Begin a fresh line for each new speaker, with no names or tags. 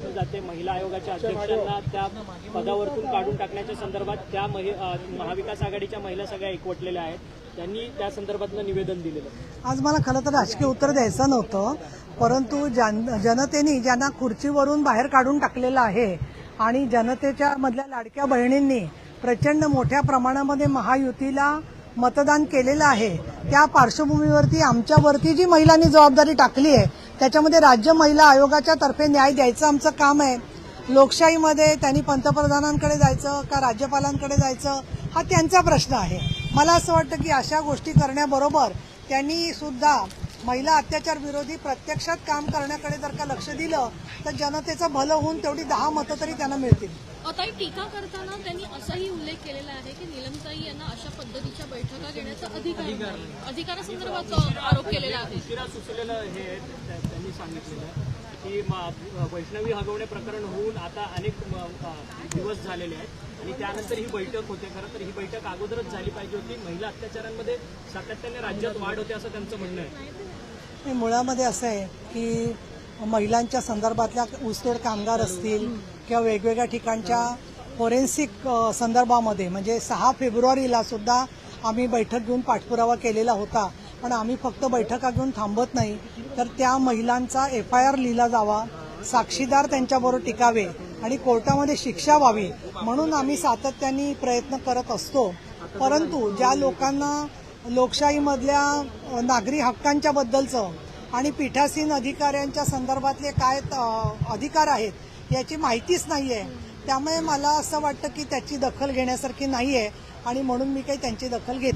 जाते. महिला आयोगाच्या अध्यक्षांना त्या पदावरतून काढून टाकण्याच्या संदर्भात त्या महाविकास आघाडीच्या महिला सगळ्या एकवटलेल्या आहेत. त्यांनी त्या संदर्भातलं निवेदन दिलेलं
आज मला खरं तर राजकीय उत्तर द्यायचं नव्हतं परंतु जनतेने ज्यांना खुर्चीवरून बाहेर काढून टाकलेलं आहे आणि जनतेच्या मधल्या लाडक्या बहिणींनी प्रचंड मोठ्या प्रमाणामध्ये महायुतीला मतदान केलेलं आहे त्या पार्श्वभूमीवरती आमच्यावरती जी महिलांनी जबाबदारी टाकली आहे त्याच्यामध्ये राज्य महिला आयोगाच्या तर्फे न्याय द्यायचं आमचं काम आहे. लोकशाहीमध्ये त्यांनी पंतप्रधानांकडे जायचं का राज्यपालांकडे जायचं हा त्यांचा प्रश्न आहे. मला असं वाटतं की अशा गोष्टी करण्याबरोबर त्यांनी सुद्धा महिला अत्याचार विरोधी प्रत्यक्षात काम करण्याकडे जर का लक्ष दिलं तर जनतेचं भलं होऊन तेवढी दहा मतं तरी त्यांना मिळतील.
ताई टीका करताना त्यांनी असाही उल्लेख केलेला आहे की निलमताई यांना अशा पद्धतीच्या बैठका घेण्याचा अधिकार. अधिकारासंदर्भात आरोप केलेला आहे.
उशिरा सुचलेलं हे त्या- त्यांनी सांगितलेलं आहे की वैष्णवी हगवणे प्रकरण होऊन आता अनेक दिवस झालेले आहेत आणि त्यानंतर ही बैठक होते. खरं तर ही बैठक अगोदरच झाली पाहिजे होती. महिला अत्याचारांमध्ये सातत्याने राज्यात वाढ होते असं त्यांचं म्हणणं आहे.
मुळामध्ये असं आहे की महिलांच्या संदर्भातल्या ऊसतोड कामगार असतील किंवा वेगवेगळ्या ठिकाणच्या फोरेन्सिक संदर्भामध्ये म्हणजे सहा फेब्रुवारीला सुद्धा आम्ही बैठक घेऊन पाठपुरावा केलेला होता. पण आम्ही फक्त बैठका घेऊन थांबत नाही. तर त्या महिलांचा एफ आय आर लिहिला जावा साक्षीदार त्यांच्याबरोबर टिकावे आणि कोर्टामध्ये शिक्षा व्हावी म्हणून आम्ही सातत्याने प्रयत्न करत असतो. परंतु ज्या लोकांना लोकशाहीमधल्या नागरी हक्कांच्या बद्दलचं आणि पीठासीन अधिकाऱ्यांच्या संदर्भातले काय अधिकार आहेत याची माहितीच नाही आहे त्यामुळे मला असं वाटतं की त्याची दखल घेण्यासारखी नाही आहे आणि म्हणून मी काही त्यांची दखल घेत